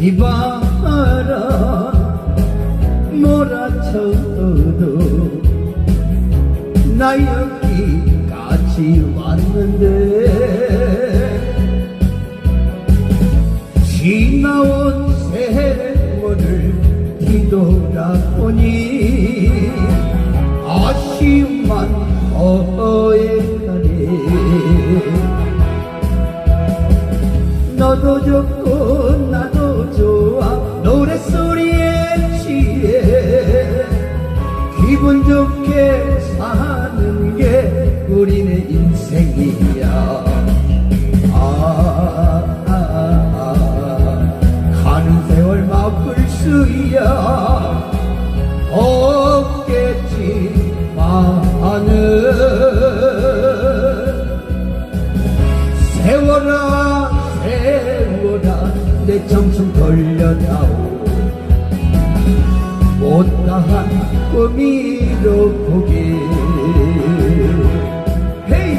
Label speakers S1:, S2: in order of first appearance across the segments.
S1: 비바람 몰아쳐도 나 여기까지 왔는데 지나온 세월을 뒤돌아보니 아쉬움만 어해가네 너도 좋고 기분 좋게 사는 게 우리네 인생이야. 아, 아, 아, 가는 세월 바쁠 수야. 없겠지만은. 세월아 세월아 내 청춘 돌려다오. 못다한 꿈이로 보게 헤이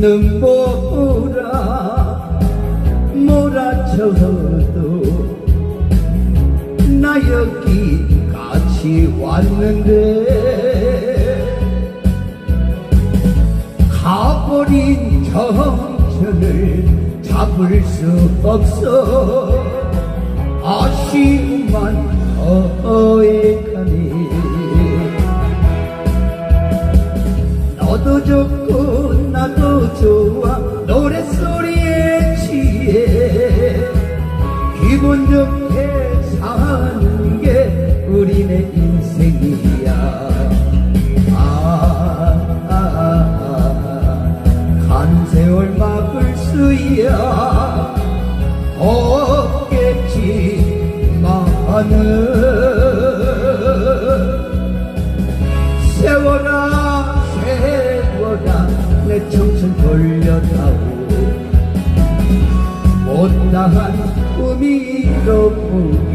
S1: 눈보라 몰아쳐도 나 여기까지 왔는데 가버린 정천을 잡을 수 없어 아쉬움만 어해가니. 너도 좋고 나도 좋아 기분 좋게 사는 게 우리네 인생이야. 아, 아, 아, 간 세월 막을 수야. 없겠지만은 밀어보기